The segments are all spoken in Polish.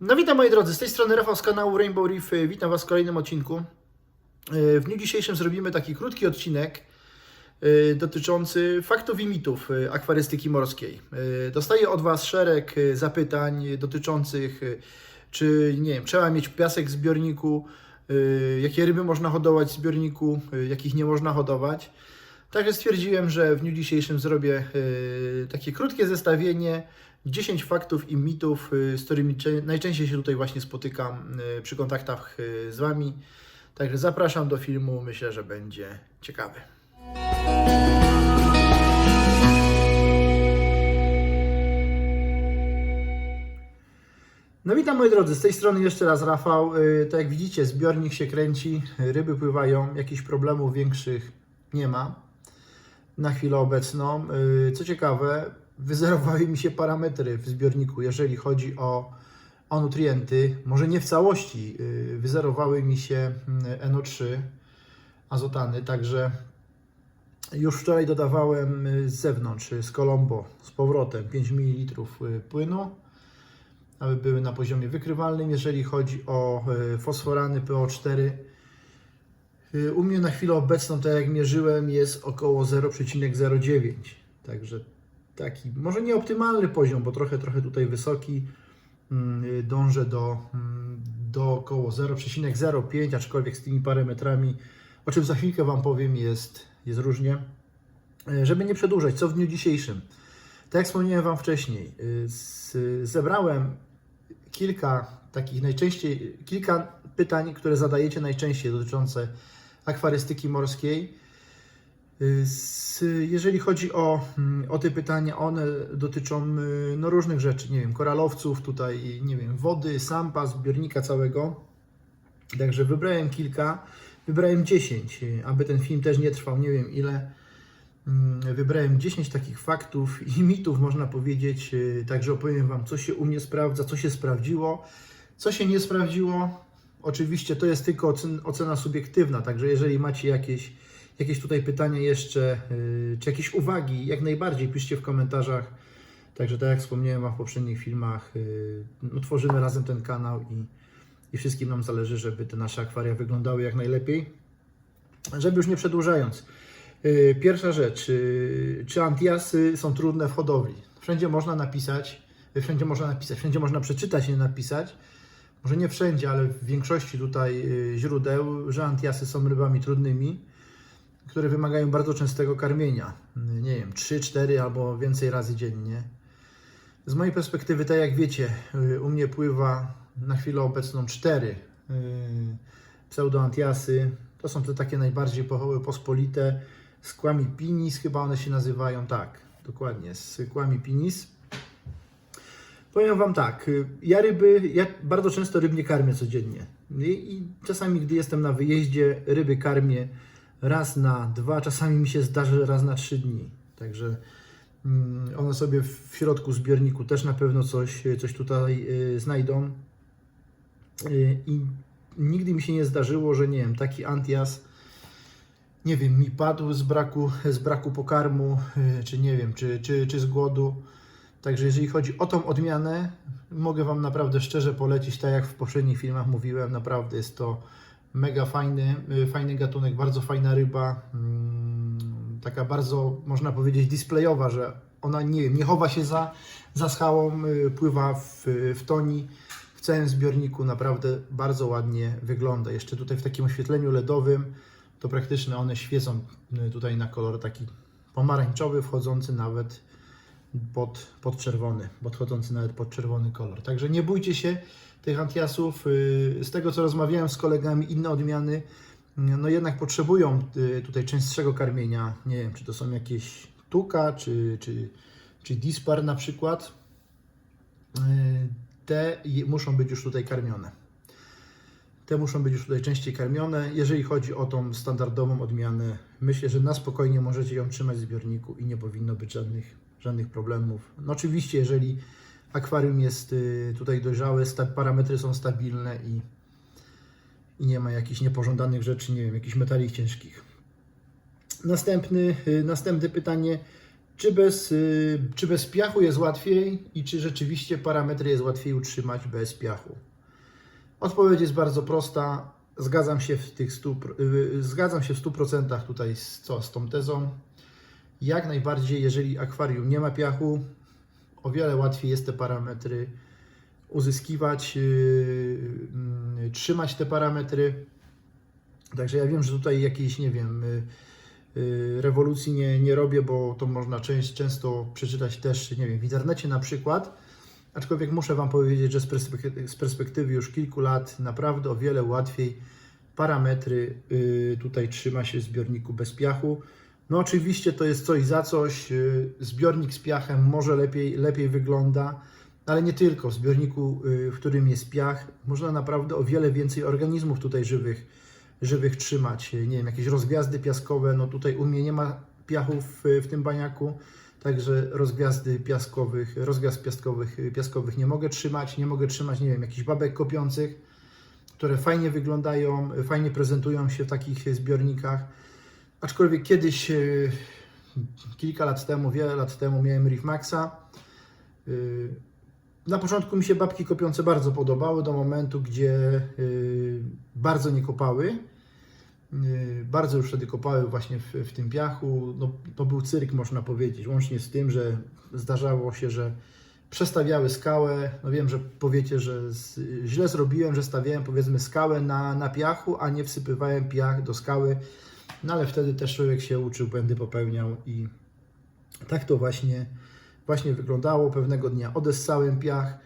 No witam moi drodzy, z tej strony Rafał z kanału Rainbow Reef. Witam Was w kolejnym odcinku. Y, W dniu dzisiejszym zrobimy taki krótki odcinek y, dotyczący faktów i mitów y, akwarystyki morskiej. Dostaję od Was szereg zapytań dotyczących, czy nie wiem, trzeba mieć piasek w zbiorniku, jakie ryby można hodować w zbiorniku, jakich nie można hodować. Także stwierdziłem, że w dniu dzisiejszym zrobię takie krótkie zestawienie 10 faktów i mitów, y, z którymi najczęściej się tutaj właśnie spotykam y, przy kontaktach y, z Wami. Także zapraszam do filmu, myślę, że będzie ciekawy. No witam moi drodzy, z tej strony jeszcze raz Rafał. Tak jak widzicie, zbiornik się kręci, ryby pływają, jakichś problemów większych nie ma na chwilę obecną. Co ciekawe, wyzerowały mi się parametry w zbiorniku, jeżeli chodzi o, o nutrienty. Może nie w całości, y, wyzerowały mi się mm, NO3, azotany, także już wczoraj dodawałem y, z zewnątrz, y, z Colombo, z powrotem 5 ml płynu, aby były na poziomie wykrywalnym. Jeżeli chodzi o fosforany PO4, Y, U mnie na chwilę obecną, tak jak mierzyłem, jest około 0,09. Także taki, może nie optymalny poziom, bo trochę, trochę tutaj wysoki. Mm, y, Dążę do, mm, do około 0,05, aczkolwiek z tymi parametrami, o czym za chwilkę Wam powiem, jest, jest różnie. Y, Żeby nie przedłużać, co w dniu dzisiejszym? Tak jak wspomniałem Wam wcześniej, y, z- zebrałem kilka takich najczęściej, kilka pytań, które zadajecie najczęściej dotyczące akwarystyki morskiej. Jeżeli chodzi o, mm, o te pytania, one dotyczą y, no, różnych rzeczy, nie wiem, koralowców, tutaj, nie wiem, wody, sampa, zbiornika całego. Także wybrałem kilka, wybrałem 10, y, aby ten film też nie trwał nie wiem ile. Mm, Wybrałem 10 takich faktów i mitów, można powiedzieć. Także opowiem Wam, co się u mnie sprawdza, co się sprawdziło, co się nie sprawdziło. Oczywiście to jest tylko ocen, ocena subiektywna, także jeżeli macie jakieś, jakieś tutaj pytania jeszcze, y, czy jakieś uwagi, jak najbardziej piszcie w komentarzach. Także tak jak wspomniałem w poprzednich filmach, y, no, tworzymy razem ten kanał i, i wszystkim nam zależy, żeby te nasze akwaria wyglądały jak najlepiej. Żeby już nie przedłużając, y, pierwsza rzecz, czy antiasy są trudne w hodowli? Wszędzie można napisać, wszędzie można napisać, wszędzie można przeczytać, nie napisać. Może nie wszędzie, ale w większości tutaj źródeł, że antiasy są rybami trudnymi, które wymagają bardzo częstego karmienia. Y, Nie wiem, 3, 4 albo więcej razy dziennie. Z mojej perspektywy, tak jak wiecie, y, u mnie pływa na chwilę obecną 4 pseudoantiasy. To są te takie najbardziej po- pospolite. Z kłami pinis chyba one się nazywają, tak, dokładnie, z kłami pinis. Powiem Wam tak, y, ja ryby, ja bardzo często ryb nie karmię codziennie. I, I czasami, gdy jestem na wyjeździe, ryby karmię raz na dwa, czasami mi się zdarzy raz na trzy dni. Także mm, one sobie w środku zbiorniku też na pewno coś, coś tutaj y, znajdą. Y, I nigdy mi się nie zdarzyło, że nie wiem, taki antias, nie wiem, mi padł z braku, z braku pokarmu, y, czy nie wiem, czy, czy, czy z głodu. Także jeżeli chodzi o tą odmianę, mogę Wam naprawdę szczerze polecić, tak jak w poprzednich filmach mówiłem, naprawdę jest to mega fajny, y, fajny gatunek, bardzo fajna ryba, mm, taka bardzo, można powiedzieć, displayowa, że ona nie, nie chowa się za, za skałą, y, pływa w, w toni, w całym zbiorniku, naprawdę bardzo ładnie wygląda. Jeszcze tutaj w takim oświetleniu LEDowym, to praktycznie one świecą y, tutaj na kolor taki pomarańczowy, wchodzący nawet pod, pod czerwony, podchodzący nawet pod czerwony kolor. Także nie bójcie się tych antiasów. Y, Z tego co rozmawiałem z kolegami, inne odmiany, y, no jednak potrzebują y, tutaj częstszego karmienia. Nie wiem, czy to są jakieś tuka, czy, czy, czy dispar na przykład. Te muszą być już tutaj karmione. Te muszą być już tutaj częściej karmione. Jeżeli chodzi o tą standardową odmianę, myślę, że na spokojnie możecie ją trzymać w zbiorniku i nie powinno być żadnych, żadnych problemów. No oczywiście, jeżeli akwarium jest y, tutaj dojrzałe, parametry są stabilne i, i nie ma jakichś niepożądanych rzeczy, nie wiem, jakichś metali ciężkich. Następny, y, następne pytanie, Czy bez, y, czy bez piachu jest łatwiej i czy rzeczywiście parametry jest łatwiej utrzymać bez piachu? Odpowiedź jest bardzo prosta. Zgadzam się w tych stu, y, zgadzam się w 100% tutaj z, co, z tą tezą. Jak najbardziej, jeżeli akwarium nie ma piachu, o wiele łatwiej jest te parametry uzyskiwać, yy, yy, trzymać te parametry. Także ja wiem, że tutaj jakiejś, nie wiem, yy, yy, rewolucji nie, nie robię, bo to można część, często przeczytać też, nie wiem, w internecie na przykład. Aczkolwiek muszę Wam powiedzieć, że z perspektywy, z perspektywy już kilku lat naprawdę o wiele łatwiej parametry tutaj trzyma się w zbiorniku bez piachu. No oczywiście to jest coś za coś. yy, Zbiornik z piachem może lepiej, lepiej wygląda, ale nie tylko. W zbiorniku, yy, w którym jest piach, można naprawdę o wiele więcej organizmów tutaj żywych, żywych trzymać. Yy, Nie wiem, jakieś rozgwiazdy piaskowe, no tutaj u mnie nie ma piachów w tym baniaku, także rozgwiazdy piaskowych, rozgwiazd piaskowych, piaskowych nie mogę trzymać. Nie mogę trzymać, nie wiem, jakichś babek kopiących, które fajnie wyglądają, fajnie prezentują się w takich zbiornikach. Aczkolwiek kiedyś, e, kilka lat temu, wiele lat temu miałem Reef Maxa. E, Na początku mi się babki kopiące bardzo podobały, do momentu, gdzie e, bardzo nie kopały. Bardzo już wtedy kopały właśnie w, w tym piachu. No, to był cyrk, można powiedzieć, łącznie z tym, że zdarzało się, że przestawiały skałę. No wiem, że powiecie, że z, źle zrobiłem, że stawiałem powiedzmy skałę na, na piachu, a nie wsypywałem piach do skały. No ale wtedy też człowiek się uczył, błędy popełniał i tak to właśnie, właśnie wyglądało. Pewnego dnia odessałem piach.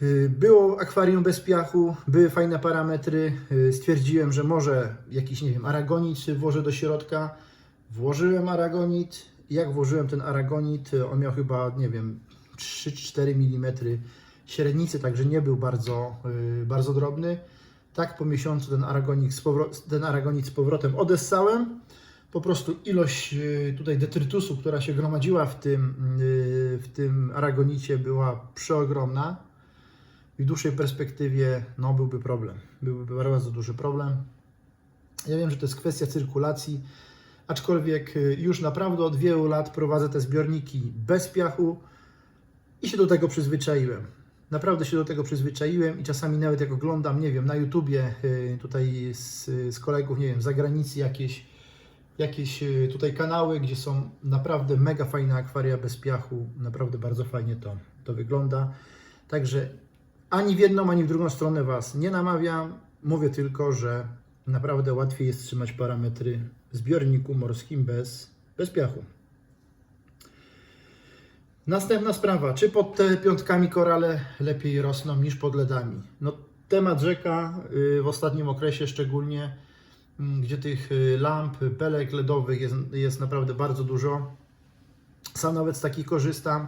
Yy, Było akwarium bez piachu, były fajne parametry. Yy, Stwierdziłem, że może jakiś, nie wiem, aragonit włożę do środka. Włożyłem aragonit. Jak włożyłem ten aragonit, yy, on miał chyba, nie wiem, 3-4 mm średnicy, także nie był bardzo, bardzo drobny. Tak po miesiącu ten aragonik z, powro- ten aragonit z powrotem odessałem. Po prostu ilość yy, tutaj detrytusu, która się gromadziła w tym, yy, w tym aragonicie była przeogromna. W dłuższej perspektywie no, byłby problem. Byłby bardzo duży problem. Ja wiem, że to jest kwestia cyrkulacji, aczkolwiek yy, już naprawdę od wielu lat prowadzę te zbiorniki bez piachu i się do tego przyzwyczaiłem. Naprawdę się do tego przyzwyczaiłem i czasami nawet jak oglądam, nie wiem, na YouTubie y, tutaj z, z kolegów, nie wiem, z zagranicy jakieś, jakieś y, tutaj kanały, gdzie są naprawdę mega fajne akwaria bez piachu, naprawdę bardzo fajnie to, to wygląda. Także ani w jedną, ani w drugą stronę Was nie namawiam, mówię tylko, że naprawdę łatwiej jest trzymać parametry w zbiorniku morskim bez, bez piachu. Następna sprawa, czy pod te piątkami korale lepiej rosną niż pod ledami? No, temat rzeka y, w ostatnim okresie szczególnie, mm, gdzie tych y, lamp, belek ledowych jest, jest naprawdę bardzo dużo. Sam nawet z takich korzystam.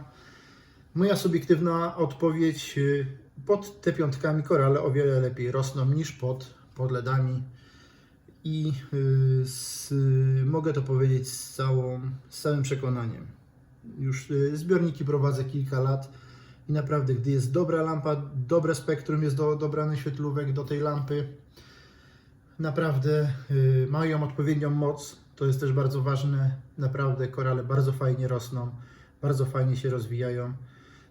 Moja subiektywna odpowiedź, y, pod te piątkami korale o wiele lepiej rosną niż pod, pod ledami. I z, mogę to powiedzieć z, całą, z całym przekonaniem już y, zbiorniki prowadzę kilka lat i naprawdę, gdy jest dobra lampa, dobre spektrum jest do, dobrany świetlówek do tej lampy, naprawdę y, mają odpowiednią moc, to jest też bardzo ważne, naprawdę korale bardzo fajnie rosną, bardzo fajnie się rozwijają,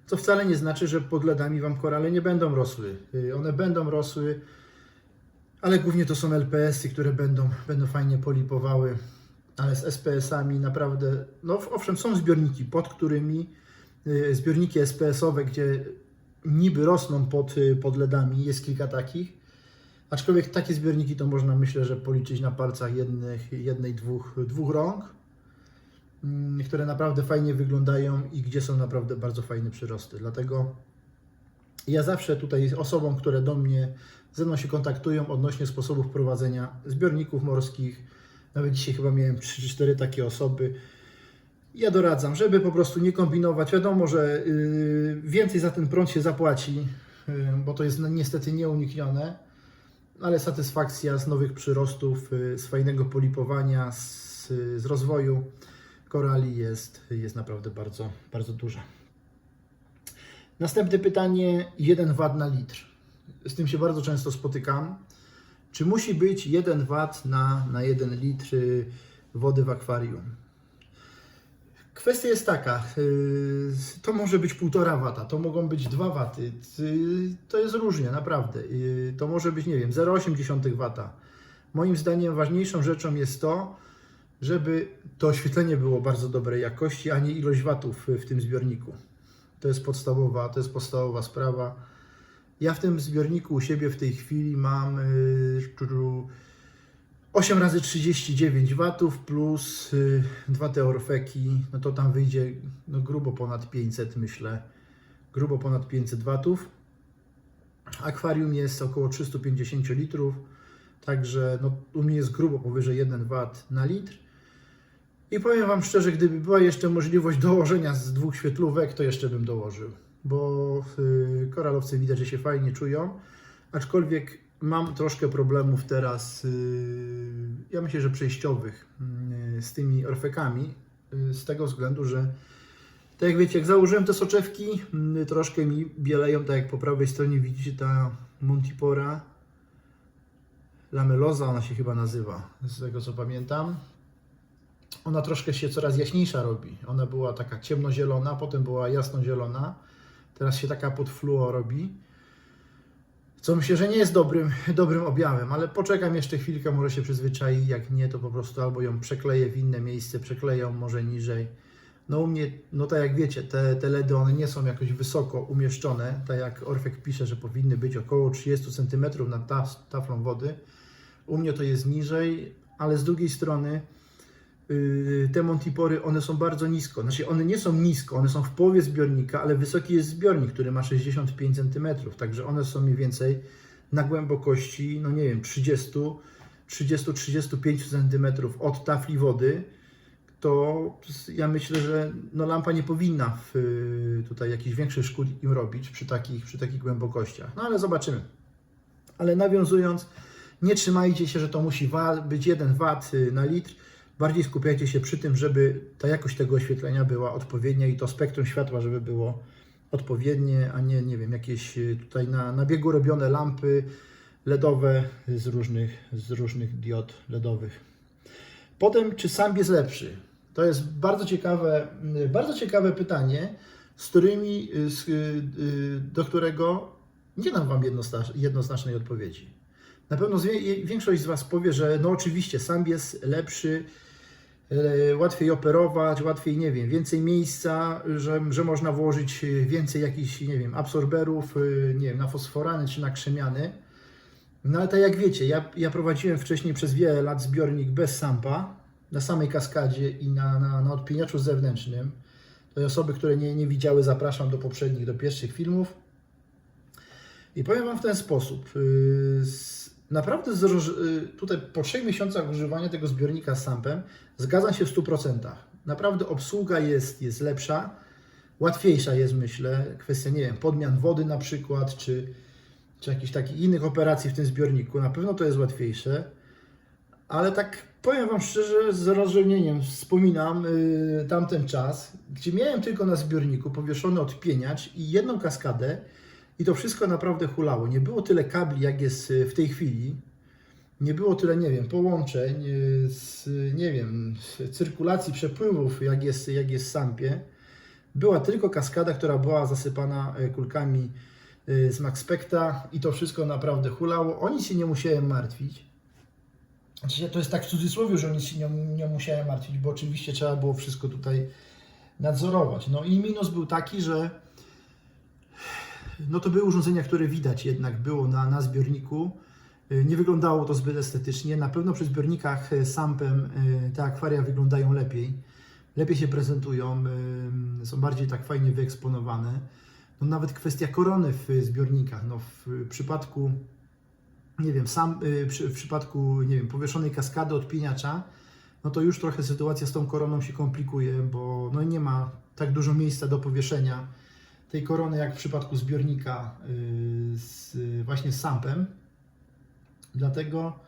co wcale nie znaczy, że pod ledami Wam korale nie będą rosły, y, one będą rosły, ale głównie to są LPS-y, które będą, będą fajnie polipowały, ale z SPS-ami naprawdę, no owszem, są zbiorniki, pod którymi, y, zbiorniki SPS-owe, gdzie niby rosną pod, y, pod ledami, jest kilka takich, aczkolwiek takie zbiorniki to można myślę, że policzyć na palcach jednych, jednej, dwóch, dwóch rąk, mm, które naprawdę fajnie wyglądają i gdzie są naprawdę bardzo fajne przyrosty, dlatego ja zawsze tutaj osobom, które do mnie ze mną się kontaktują odnośnie sposobów prowadzenia zbiorników morskich, nawet dzisiaj chyba miałem 3-4 takie osoby. Ja doradzam, żeby po prostu nie kombinować. Wiadomo, że yy, więcej za ten prąd się zapłaci, yy, bo to jest niestety nieuniknione, ale satysfakcja z nowych przyrostów, yy, z fajnego polipowania, z, z rozwoju korali jest, jest naprawdę bardzo, bardzo duża. Następne pytanie, 1 wad na litr. Z tym się bardzo często spotykam. Czy musi być 1 W na, na 1 litr y, wody w akwarium? Kwestia jest taka, yy, to może być 1,5 wata, to mogą być 2 waty, yy, to jest różnie, naprawdę. Yy, To może być, nie wiem, 0,8 wata. Moim zdaniem ważniejszą rzeczą jest to, żeby to oświetlenie było bardzo dobrej jakości, a nie ilość watów w tym zbiorniku. To jest podstawowa, to jest podstawowa sprawa. Ja w tym zbiorniku u siebie w tej chwili mam yy, 8 razy 39 watów plus y, dwa te orfeki, no to tam wyjdzie no, grubo ponad 500 myślę, grubo ponad 500 watów. Akwarium jest około 350 litrów, także no, u mnie jest grubo powyżej 1 watt na litr. I powiem Wam szczerze, gdyby była jeszcze możliwość dołożenia z dwóch świetlówek, to jeszcze bym dołożył, bo y, koralowce widać, że się fajnie czują, aczkolwiek mam troszkę problemów teraz, y, ja myślę, że przejściowych y, z tymi orfekami, z tego względu, że tak jak wiecie, jak założyłem te soczewki, troszkę mi bieleją, tak jak po prawej stronie widzicie ta Montipora lamelosa, ona się chyba nazywa, z tego co pamiętam. Ona troszkę się coraz jaśniejsza robi. Ona była taka ciemnozielona, potem była jasnozielona, teraz się taka pod fluo robi. Co myślę, że nie jest dobrym, dobrym objawem, ale poczekam jeszcze chwilkę, może się przyzwyczai. Jak nie, to po prostu albo ją przekleję w inne miejsce, przekleję może niżej. No u mnie, no tak jak wiecie, te, te LEDy one nie są jakoś wysoko umieszczone, tak jak Orfek pisze, że powinny być około 30 cm nad ta, taflą wody. U mnie to jest niżej, ale z drugiej strony te Montipory, one są bardzo nisko. Znaczy one nie są nisko, one są w połowie zbiornika, ale wysoki jest zbiornik, który ma 65 cm, także one są mniej więcej na głębokości, no nie wiem, 30 30-35 cm od tafli wody, to ja myślę, że no lampa nie powinna w, y, tutaj jakichś większych szkód im robić przy takich, przy takich głębokościach. No ale zobaczymy. Ale nawiązując, nie trzymajcie się, że to musi być 1 W na litr. Bardziej skupiajcie się przy tym, żeby ta jakość tego oświetlenia była odpowiednia i to spektrum światła, żeby było odpowiednie, a nie, nie wiem, jakieś y, tutaj na, na biegu robione lampy LEDowe z różnych, z różnych diod LEDowych. Potem, czy SAMP jest lepszy? To jest bardzo ciekawe, y, bardzo ciekawe pytanie, z którymi, y, z, do którego nie dam Wam jednoznacznej odpowiedzi. Na pewno większość z Was powie, że no oczywiście SAMP jest lepszy, e, łatwiej operować, łatwiej, nie wiem, więcej miejsca, że, że można włożyć e, więcej jakichś, nie wiem, absorberów, e, nie wiem, na fosforany czy na krzemiany. No ale tak jak wiecie, ja, ja prowadziłem wcześniej przez wiele lat zbiornik bez sampa, na samej kaskadzie i na, na, na odpieniaczu zewnętrznym. To osoby, które nie, nie widziały, zapraszam do poprzednich, do pierwszych filmów. I powiem Wam w ten sposób. Yy, Naprawdę yy, tutaj po trzech miesiącach używania tego zbiornika z sampem zgadzam się w 100%. Naprawdę obsługa jest, jest lepsza, łatwiejsza jest myślę. Kwestia, nie wiem, podmian wody na przykład, czy, czy jakichś takich innych operacji w tym zbiorniku. Na pewno to jest łatwiejsze. Ale tak powiem Wam szczerze, z rozrzewnieniem wspominam yy, tamten czas, gdzie miałem tylko na zbiorniku powieszony odpieniacz i jedną kaskadę i to wszystko naprawdę hulało. Nie było tyle kabli, jak jest y, w tej chwili. Nie było tyle, nie wiem, połączeń y, z, nie wiem, cyrkulacji przepływów, jak jest, jak jest w Sampie. Była tylko kaskada, która była zasypana y, kulkami z Maxpecta i to wszystko naprawdę hulało. O nic się nie musiałem martwić. Znaczy, to jest tak w cudzysłowie, że o nic się nie, nie musiałem martwić, bo oczywiście trzeba było wszystko tutaj nadzorować. No i minus był taki, że no to były urządzenia, które widać jednak było na, na zbiorniku. Y, Nie wyglądało to zbyt estetycznie. Na pewno przy zbiornikach y, sampem y, te akwaria wyglądają lepiej. Lepiej się prezentują, są bardziej tak fajnie wyeksponowane. No nawet kwestia korony w zbiornikach. No w przypadku nie wiem, sam w przypadku, nie wiem, powieszonej kaskady odpieniacza, no to już trochę sytuacja z tą koroną się komplikuje, bo no nie ma tak dużo miejsca do powieszenia tej korony jak w przypadku zbiornika y, z, właśnie z sampem. Dlatego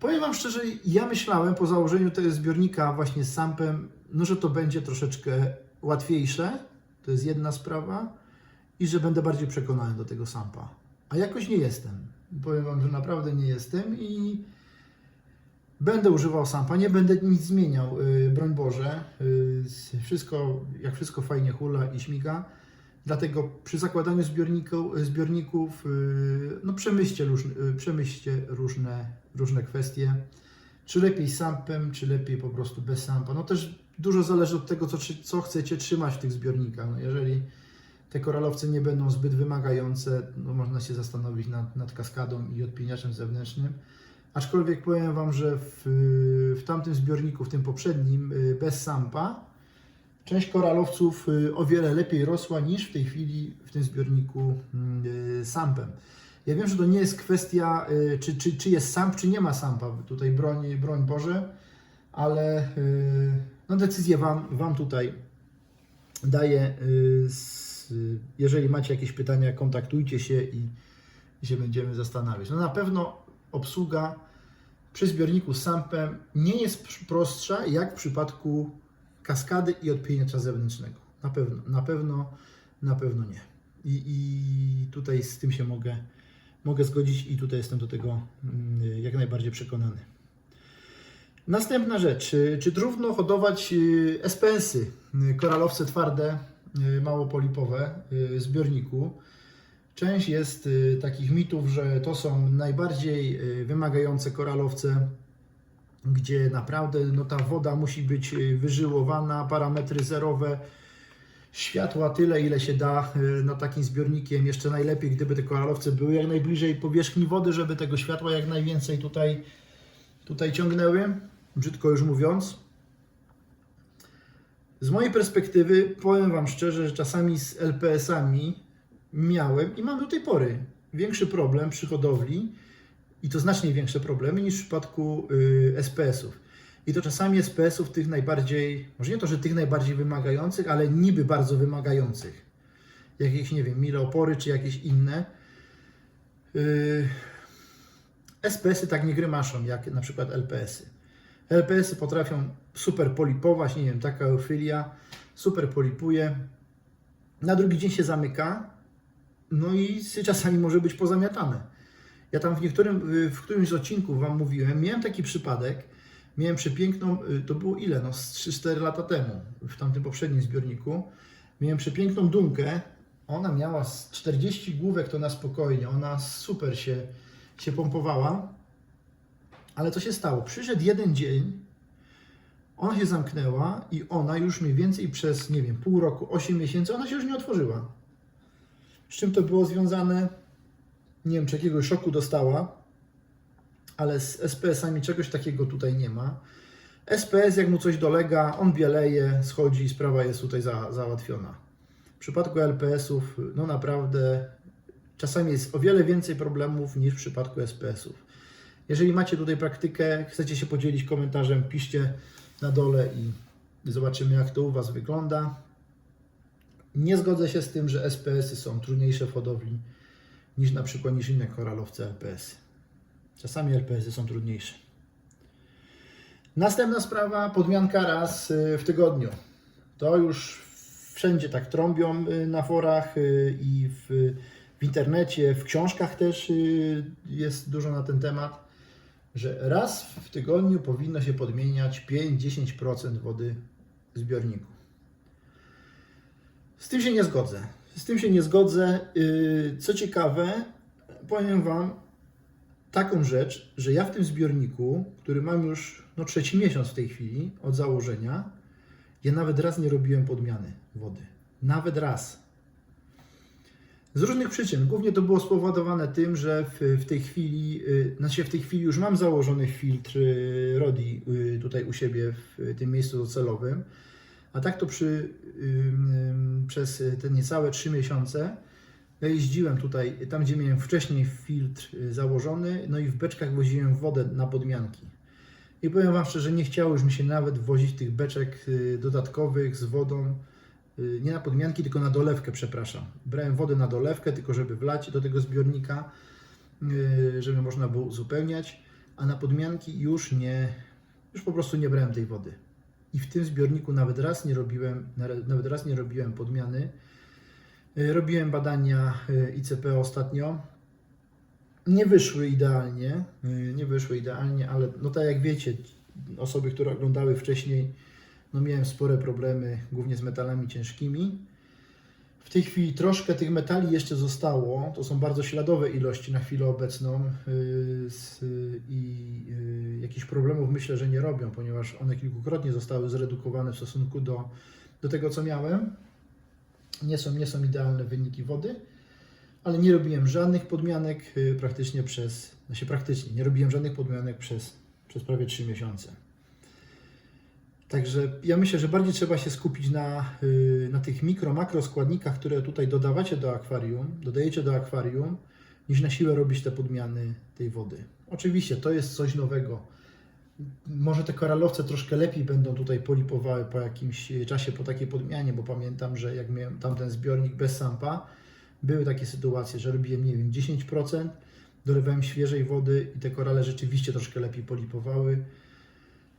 powiem Wam szczerze, ja myślałem po założeniu tego zbiornika właśnie z sampem, no że to będzie troszeczkę łatwiejsze, to jest jedna sprawa, i że będę bardziej przekonany do tego sampa. A jakoś nie jestem. Powiem Wam, że naprawdę nie jestem i Będę używał sampa, nie będę nic zmieniał, yy, broń Boże. Yy, wszystko, jak wszystko fajnie hula i śmiga. Dlatego przy zakładaniu zbiorników, zbiorników yy, no przemyślcie, róż, yy, przemyślcie różne, różne kwestie. Czy lepiej sampem, czy lepiej po prostu bez sampa. No też dużo zależy od tego, co, co chcecie trzymać w tych zbiornikach. No jeżeli te koralowce nie będą zbyt wymagające, no można się zastanowić nad, nad kaskadą i odpieniaczem zewnętrznym. Aczkolwiek powiem Wam, że w, w tamtym zbiorniku, w tym poprzednim, y, bez sampa, część koralowców y, o wiele lepiej rosła niż w tej chwili w tym zbiorniku y, sampem. Ja wiem, że to nie jest kwestia, czy, czy, czy jest samp, czy nie ma sampa. Tutaj broń, broń Boże, ale no decyzję Wam, wam tutaj daję. Jeżeli macie jakieś pytania, kontaktujcie się i, i się będziemy zastanawiać. No na pewno obsługa przy zbiorniku sampem nie jest pr- prostsza jak w przypadku kaskady i odpieniacza zewnętrznego. Na pewno, na pewno, na pewno nie. I, I tutaj z tym się mogę, mogę zgodzić i tutaj jestem do tego mm, jak najbardziej przekonany. Następna rzecz. Czy trudno hodować y, SPS-y, y, koralowce twarde, y, małopolipowe y, w zbiorniku? Część jest y, takich mitów, że to są najbardziej y, wymagające koralowce, gdzie naprawdę no, ta woda musi być y, wyżyłowana, parametry zerowe, światła tyle, ile się da na takim zbiornikiem. Jeszcze najlepiej, gdyby te koralowce były jak najbliżej powierzchni wody, żeby tego światła jak najwięcej tutaj, tutaj ciągnęły, brzydko już mówiąc. Z mojej perspektywy powiem Wam szczerze, że czasami z LPS-ami miałem i mam do tej pory większy problem przy hodowli i to znacznie większe problemy niż w przypadku y, SPS-ów. I to czasami SPS-ów tych najbardziej, może nie to, że tych najbardziej wymagających, ale niby bardzo wymagających. Jakieś, nie wiem, mileopory czy jakieś inne. Y, SPS-y tak nie grymaszą jak na przykład LPS-y. LPS-y potrafią super polipować, nie wiem, taka eufilia, super polipuje. Na drugi dzień się zamyka, no i czasami może być pozamiatane. Ja tam w niektórym, y, w którymś z odcinków Wam mówiłem, miałem taki przypadek, miałem przepiękną, y, to było ile, no z 3-4 lata temu, w tamtym poprzednim zbiorniku, miałem przepiękną dunkę, ona miała z 40 główek to na spokojnie, ona super się, się pompowała, ale co się stało? Przyszedł jeden dzień, ona się zamknęła i ona już mniej więcej przez, nie wiem, pół roku, 8 miesięcy, ona się już nie otworzyła. Z czym to było związane? Nie wiem, czy jakiegoś szoku dostała, ale z SPS-ami czegoś takiego tutaj nie ma. SPS, jak mu coś dolega, on bieleje, schodzi i sprawa jest tutaj za, załatwiona. W przypadku LPS-ów, no naprawdę, czasami jest o wiele więcej problemów niż w przypadku SPS-ów. Jeżeli macie tutaj praktykę, chcecie się podzielić komentarzem, piszcie na dole i zobaczymy, jak to u Was wygląda. Nie zgodzę się z tym, że SPS-y są trudniejsze w hodowli niż na przykład niż inne koralowce LPS. Czasami LPS-y są trudniejsze. Następna sprawa, podmianka raz y, w tygodniu. To już wszędzie tak trąbią y, na forach y, i w, w internecie, w książkach też jest dużo na ten temat, że raz w tygodniu powinno się podmieniać 5-10% wody zbiorniku. Z tym się nie zgodzę. Z tym się nie zgodzę. Yy, Co ciekawe, powiem Wam taką rzecz, że ja w tym zbiorniku, który mam już no, trzeci miesiąc w tej chwili od założenia, ja nawet raz nie robiłem podmiany wody. Nawet raz. Z różnych przyczyn. Głównie to było spowodowane tym, że w, w tej chwili, yy, znaczy w tej chwili już mam założony filtr yy, Rodi yy, tutaj u siebie w tym miejscu docelowym. A tak to przy, przez te niecałe 3 miesiące ja jeździłem tutaj, tam gdzie miałem wcześniej filtr y, założony, no i w beczkach woziłem wodę na podmianki. I powiem Wam szczerze, nie chciało już mi się nawet wozić tych beczek y, dodatkowych z wodą, y, nie na podmianki, tylko na dolewkę, przepraszam. Brałem wodę na dolewkę, tylko żeby wlać do tego zbiornika, y, żeby można było uzupełniać, a na podmianki już nie, już po prostu nie brałem tej wody. I w tym zbiorniku nawet raz nie robiłem, nawet raz nie robiłem podmiany. Y, Robiłem badania y, ICP ostatnio. nie wyszły idealnie, y, nie wyszły idealnie, ale no tak jak wiecie, osoby, które oglądały wcześniej, no miałem spore problemy, głównie z metalami ciężkimi. W tej chwili troszkę tych metali jeszcze zostało, to są bardzo śladowe ilości na chwilę obecną y, z- i y, jakichś problemów myślę, że nie robią, ponieważ one kilkukrotnie zostały zredukowane w stosunku do, do tego, co miałem. Nie są, nie są idealne wyniki wody, ale nie robiłem żadnych podmianek y, praktycznie przez, się praktycznie, nie robiłem żadnych podmianek przez, przez prawie 3 miesiące. Także ja myślę, że bardziej trzeba się skupić na, y, na tych mikro, makro składnikach, które tutaj dodawacie do akwarium, dodajecie do akwarium, niż na siłę robić te podmiany tej wody. Oczywiście to jest coś nowego. Może te koralowce troszkę lepiej będą tutaj polipowały po jakimś czasie po takiej podmianie, bo pamiętam, że jak miałem tamten zbiornik bez sampa, były takie sytuacje, że robiłem, nie wiem, 10%, dolewałem świeżej wody i te korale rzeczywiście troszkę lepiej polipowały.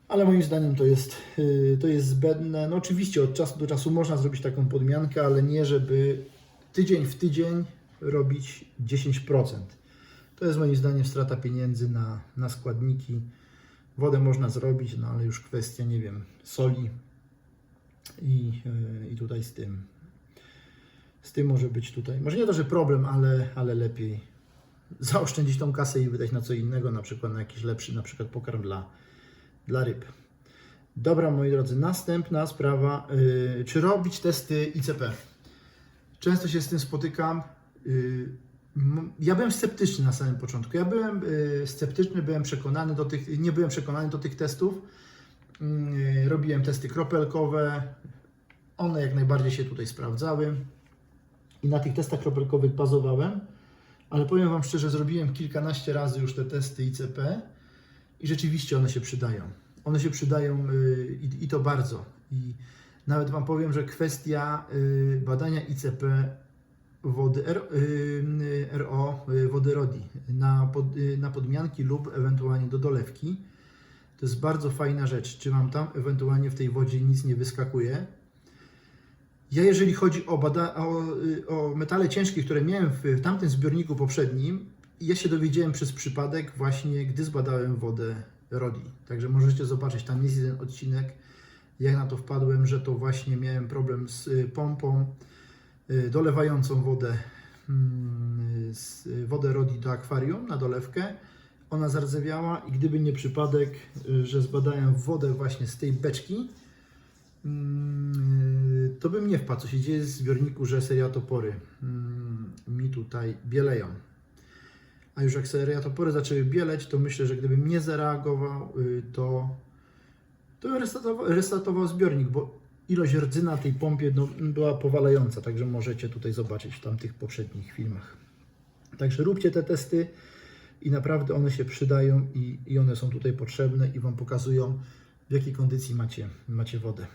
Ale moim zdaniem to jest, yy, to jest zbędne. No oczywiście od czasu do czasu można zrobić taką podmiankę, ale nie żeby tydzień w tydzień robić 10%. To jest moim zdaniem strata pieniędzy na, na składniki. Wodę można zrobić, no ale już kwestia, nie wiem, soli i, yy, i tutaj z tym. Z tym może być tutaj, może nie to, że problem, ale, ale lepiej zaoszczędzić tą kasę i wydać na co innego, na przykład na jakiś lepszy, na przykład pokarm dla, dla ryb. Dobra, moi drodzy, następna sprawa. Yy, czy robić testy ICP? Często się z tym spotykam. Yy, ja byłem sceptyczny na samym początku. Ja byłem yy, sceptyczny, byłem przekonany do tych, nie byłem przekonany do tych testów. Yy, robiłem testy kropelkowe. One jak najbardziej się tutaj sprawdzały. I na tych testach kropelkowych bazowałem. Ale powiem Wam szczerze, zrobiłem kilkanaście razy już te testy ICP i rzeczywiście one się przydają. One się przydają y, i, i to bardzo. I nawet Wam powiem, że kwestia y, badania ICP wody RO, y, wody RODI na, pod, na podmianki lub ewentualnie do dolewki to jest bardzo fajna rzecz. Czy Wam tam ewentualnie w tej wodzie nic nie wyskakuje? Ja jeżeli chodzi o, bada- o, o metale ciężkie, które miałem w tamtym zbiorniku poprzednim, ja się dowiedziałem przez przypadek właśnie, gdy zbadałem wodę Rodi. Także możecie zobaczyć, tam jest jeden odcinek, jak na to wpadłem, że to właśnie miałem problem z y, pompą y, dolewającą wodę, mm, wodę Rodi do akwarium na dolewkę. Ona zardzewiała i gdyby nie przypadek, y, że zbadałem wodę właśnie z tej beczki, Mm, to bym nie wpadł, co się dzieje w zbiorniku, że seriatopory mm, mi tutaj bieleją. A już jak seriatopory zaczęły bieleć, to myślę, że gdybym nie zareagował, y, to, to restartował, restartował zbiornik, bo ilość rdzy na tej pompie no, była powalająca, także możecie tutaj zobaczyć w tamtych poprzednich filmach. Także róbcie te testy i naprawdę one się przydają i, i one są tutaj potrzebne i Wam pokazują, w jakiej kondycji macie, macie wodę.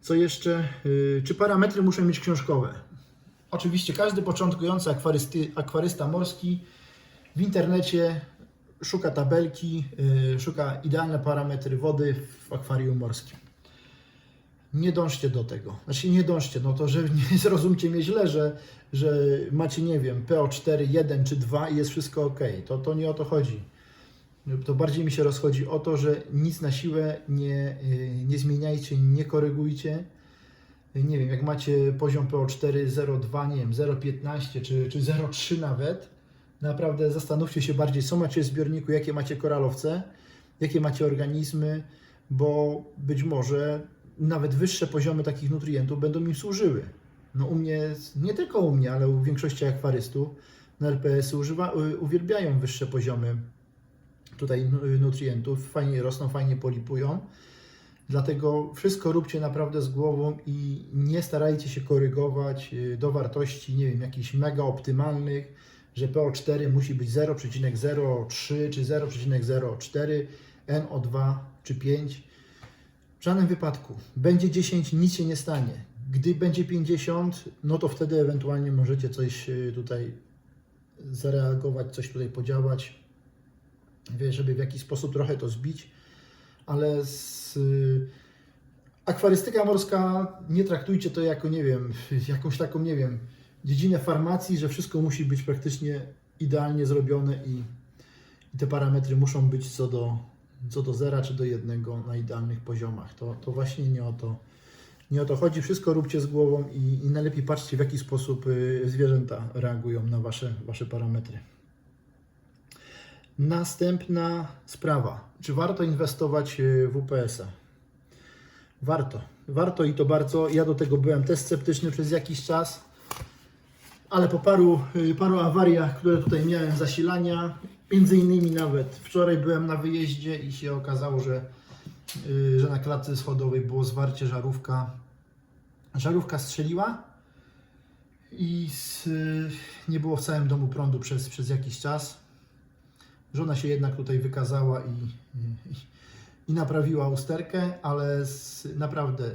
Co jeszcze? Yy, Czy parametry muszą mieć książkowe? Oczywiście każdy początkujący akwarysty, akwarysta morski w internecie szuka tabelki, yy, szuka idealne parametry wody w akwarium morskim. Nie dążcie do tego. Znaczy nie dążcie, no to, że nie zrozumcie mnie źle, że, że macie, nie wiem, PO4, 1 czy 2 i jest wszystko ok. To, to nie o to chodzi. To bardziej mi się rozchodzi o to, że nic na siłę nie, y, nie zmieniajcie, nie korygujcie. Nie wiem, jak macie poziom PO4 0,2, nie wiem, 0,15 czy, czy 0,3 nawet, naprawdę zastanówcie się bardziej, co macie w zbiorniku, jakie macie koralowce, jakie macie organizmy, bo być może nawet wyższe poziomy takich nutrientów będą im służyły. No u mnie, nie tylko u mnie, ale u większości akwarystów na LPS używa, y, uwielbiają wyższe poziomy tutaj nu- nutrientów, fajnie rosną, fajnie polipują. Dlatego wszystko róbcie naprawdę z głową i nie starajcie się korygować y, do wartości, nie wiem, jakichś mega optymalnych, że PO4 musi być 0,03 czy 0,04, NO2 czy 5. W żadnym wypadku. Będzie 10, nic się nie stanie. Gdy będzie 50, no to wtedy ewentualnie możecie coś y, tutaj zareagować, coś tutaj podziałać, wie, żeby w jakiś sposób trochę to zbić, ale z, y, akwarystyka morska nie traktujcie to jako, nie wiem, jakąś taką, nie wiem, dziedzinę farmacji, że wszystko musi być praktycznie idealnie zrobione i, i te parametry muszą być co do, co do zera czy do jednego na idealnych poziomach. To, to właśnie nie o to, nie o to chodzi. Wszystko róbcie z głową i, i najlepiej patrzcie w jaki sposób y, zwierzęta reagują na wasze, wasze parametry. Następna sprawa. Czy warto inwestować y, w UPS-a? Warto. Warto i to bardzo. Ja do tego byłem też sceptyczny przez jakiś czas, ale po paru, y, paru awariach, które tutaj miałem zasilania, między innymi nawet wczoraj byłem na wyjeździe i się okazało, że, y, że na klatce schodowej było zwarcie żarówka. Żarówka strzeliła i z, nie było w całym domu prądu przez, przez jakiś czas. Żona się jednak tutaj wykazała i, i, i naprawiła usterkę, ale z, naprawdę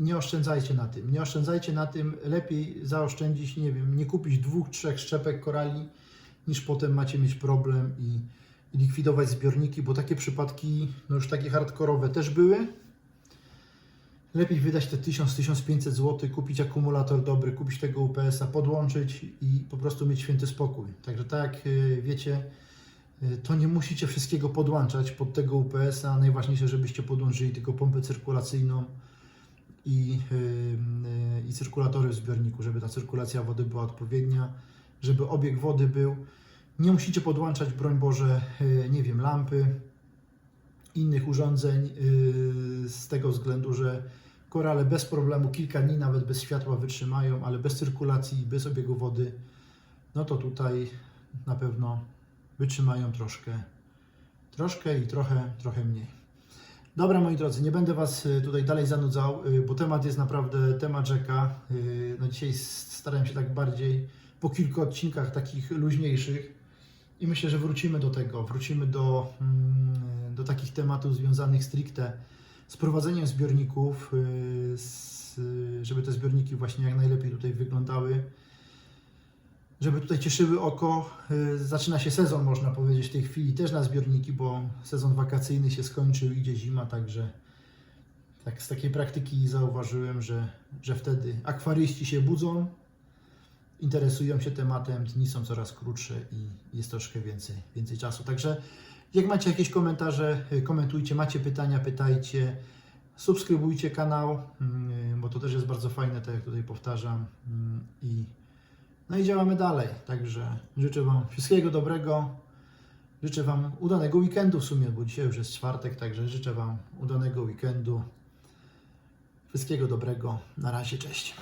nie oszczędzajcie na tym. Nie oszczędzajcie na tym. Lepiej zaoszczędzić, nie wiem, nie kupić dwóch, trzech szczepek korali, niż potem macie mieć problem i, i likwidować zbiorniki, bo takie przypadki, no już takie hardkorowe też były. Lepiej wydać te 1000-1500 zł, kupić akumulator dobry, kupić tego UPS-a, podłączyć i po prostu mieć święty spokój. Także tak jak y, wiecie, to nie musicie wszystkiego podłączać pod tego UPS-a. Najważniejsze, żebyście podłączyli tylko pompę cyrkulacyjną i, y, y, i cyrkulatory w zbiorniku, żeby ta cyrkulacja wody była odpowiednia, żeby obieg wody był. Nie musicie podłączać, broń Boże, y, nie wiem, lampy, innych urządzeń y, z tego względu, że korale bez problemu kilka dni nawet bez światła wytrzymają, ale bez cyrkulacji, bez obiegu wody, no to tutaj na pewno wytrzymają troszkę, troszkę i trochę, trochę mniej. Dobra, moi drodzy, nie będę Was y, tutaj dalej zanudzał, y, bo temat jest naprawdę temat rzeka. Y, No dzisiaj starałem się tak bardziej po kilku odcinkach takich luźniejszych i myślę, że wrócimy do tego, wrócimy do, mm, do takich tematów związanych stricte z prowadzeniem zbiorników, żeby te zbiorniki właśnie jak najlepiej tutaj wyglądały, żeby tutaj cieszyły oko. Y, Zaczyna się sezon, można powiedzieć, w tej chwili też na zbiorniki, bo sezon wakacyjny się skończył, idzie zima, także tak z takiej praktyki zauważyłem, że, że wtedy akwaryści się budzą, interesują się tematem, dni są coraz krótsze i jest troszkę więcej, więcej czasu. Także jak macie jakieś komentarze, y, komentujcie, macie pytania, pytajcie, subskrybujcie kanał, mm, bo to też jest bardzo fajne, tak jak tutaj powtarzam. mm, I, no i działamy dalej. Także życzę Wam wszystkiego dobrego. Życzę Wam udanego weekendu w sumie, bo dzisiaj już jest czwartek, także życzę Wam udanego weekendu. Wszystkiego dobrego. Na razie, cześć.